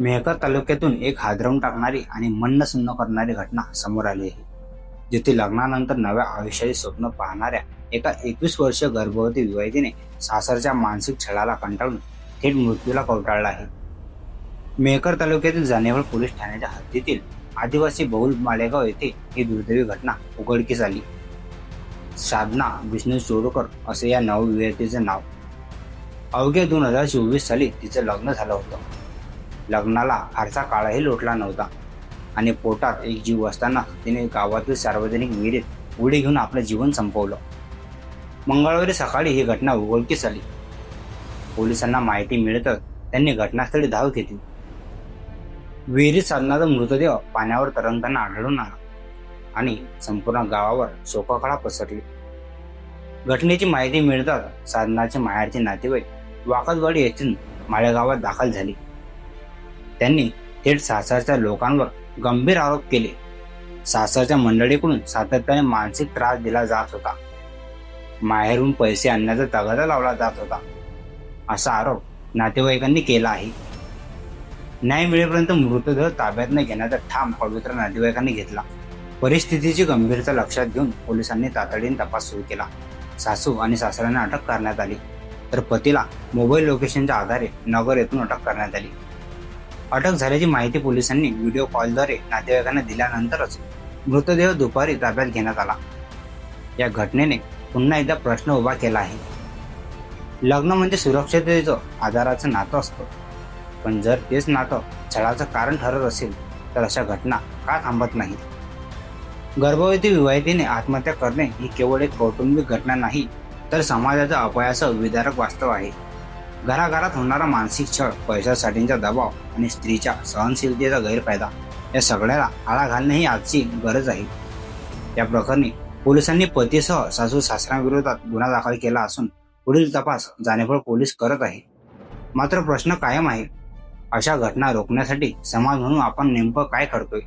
मेहकर तालुक्यातून एक हादरवून टाकणारी आणि मन्न सुन्न करणारी घटना समोर आली आहे. जिथे लग्नानंतर नव्या आयुष्याचे स्वप्न पाहणाऱ्या एका एकवीस वर्षीय गर्भवती विवाहितीने सासरच्या मानसिक छळाला कंटाळून थेट मृत्यूला कवटाळला आहे. मेहकर तालुक्यातील जानेवळ पोलीस ठाण्याच्या हद्दीतील आदिवासी बहुल मालेगाव येथे ही दुर्दैवी घटना उघडकीस आली. साधना विष्णू चोरकर असे या नवविवाहितेचे नाव. अवघ्या दोन हजार चोवीस साली तिचं लग्न झालं होतं. लग्नाला फारसा काळही लोटला नव्हता. आणि पोटात एक जीव असताना तिने गावातील सार्वजनिक विहिरीत उडी घेऊन आपलं जीवन संपवलं. मंगळवारी सकाळी ही घटना उघडकीस आली. पोलिसांना माहिती मिळतच त्यांनी घटनास्थळी धाव घेतली. विहिरीत साधनाचा मृतदेह पाण्यावर तरंगताना आढळून आला आणि संपूर्ण गावावर शोककळा पसरली. घटनेची माहिती मिळताच साधनाचे माहेरचे नातेवाईक वाकदवाडी येथून माळेगावात दाखल झाली. त्यांनी थेट सासरच्या लोकांवर गंभीर आरोप केले. सासरच्या मंडळीकडून सातत्याने मानसिक त्रास दिला जात होता. माहेरून पैसे आणण्याचा तगादा लावला जात होता. असा आरोप नातेवाईकांनी केला आहे. न्याय मिळेपर्यंत मृतदेह ताब्यात न घेण्याचा ठाम पवित्र नातेवाईकांनी घेतला. परिस्थितीची गंभीरता लक्षात घेऊन पोलिसांनी तातडीने तपास सुरू केला. सासू आणि सासऱ्यांना अटक करण्यात आली. तर पतीला मोबाईल लोकेशनच्या आधारे नगर येथून अटक करण्यात आली. अटक झाल्याची माहिती पोलिसांनी व्हिडिओ कॉलद्वारे नातेवाईकांना दिल्यानंतरच मृतदेह दुपारी ताब्यात घेण्यात आला. या घटनेने पुन्हा एकदा प्रश्न उभा केला आहे. लग्न म्हणजे सुरक्षिततेचं आधाराचं नातं असतं. पण जर तेच नातं छळाचं कारण ठरत असेल तर अशा घटना का थांबत नाहीत? गर्भवती विवाहितेने आत्महत्या करणे ही केवळ एक कौटुंबिक घटना नाही तर समाजाचा अपयाचं विदारक वास्तव आहे. घराघरात होणारा मानसिक छळ पैशासाठीचा दबाव आणि स्त्रीच्या सहनशीलतेचा गैरफायदा या सगळ्याला आळा घालणे ही आजची गरज आहे. या प्रकरणी पोलिसांनी पतीसह सासू सासऱ्यांविरोधात गुन्हा दाखल केला असून पुढील तपास जाणेफळ पोलीस करत आहे. मात्र प्रश्न कायम आहे अशा घटना रोखण्यासाठी समाज म्हणून आपण नेमकं काय करतोय